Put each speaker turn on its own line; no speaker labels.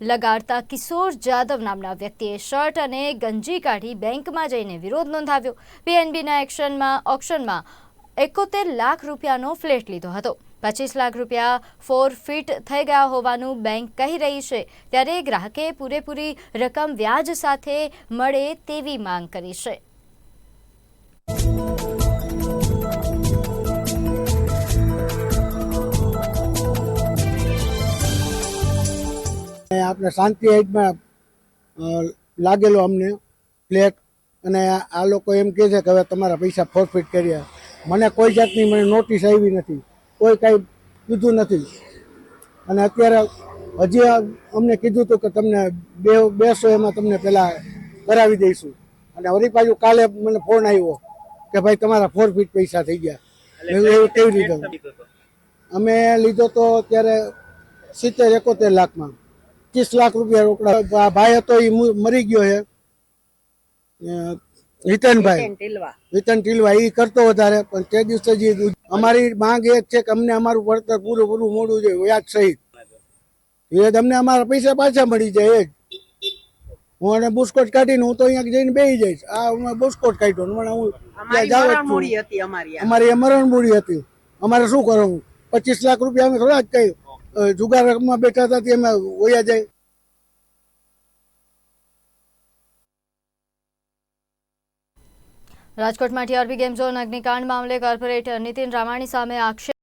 લગાડતા કિશોર જાદવ નામના વ્યક્તિએ શર્ટ અને ગંજી કાઢી બેંકમાં જઈને વિરોધ નોંધાવ્યો. પીએનબીના એક્શનમાં, ઓક્શનમાં એકોતેર લાખ રૂપિયાનો ફ્લેટ લીધો હતો. પચીસ લાખ રૂપિયા ફોર ફીટ થઈ ગયા હોવાનું બેંક કહી રહી છે. ત્યારે ગ્રાહકે પૂરેપૂરી રકમ વ્યાજ સાથે મળે તેવી માંગ કરી છે.
આપણે શાંતિ હાઇટમાં લાગેલો અમને ફ્લેટ. અને આ લોકો એમ કહે છે કે હવે તમારા પૈસા ફોરફીટ કર્યા. મને કોઈ જાતની મને નોટિસ આવી નથી. કોઈ કાંઈ કીધું નથી. અને અત્યારે હજી અમને કીધું હતું કે તમને બે બેસો એમાં તમને પહેલાં કરાવી દઈશું. અને વળી પાછું કાલે મને ફોન આવ્યો કે ભાઈ તમારા ફોરફીટ પૈસા થઈ ગયા. એવું કેવી રીતે? અમે લીધો તો ત્યારે સિત્તેર એકોતેર લાખમાં. ત્રીસ લાખ રૂપિયા રોકડા. ભાઈ હતો એ મરી ગયો છે. હિતનભાઈ. હિતન ટીલવા એ કરતો વધારે પણ તે દિવસે જે અમારી માંગ એ છે કે અમને અમારું વળતર પૂરું પૂરું મોડું જોઈએ વ્યાજ સહિત. એ અમને અમારા પૈસા પાછા મળી જાય એ જ. હું અને બુસ્કોટ કાઢીને હું તો અહીંયા જઈને બેસી જઈશ. આ હું બુસ્કોટ કાઢ્યો પણ હું ત્યાં
અમારી
જાવ જ
મરણ
છું.
મૂડી હતી અમારી
એ મરણ મૂડી હતી. અમારે શું કરવું? પચીસ લાખ રૂપિયા અમે થોડા જ કઈ અ, રકમમાં બેઠા હતા તે અમે વયા જાય.
રાજકોટમાંથી અરબી ગેમ અગ્નિકાંડ મામલે કોર્પોરેટર નીતિન રામાણી સામે આક્ષેપ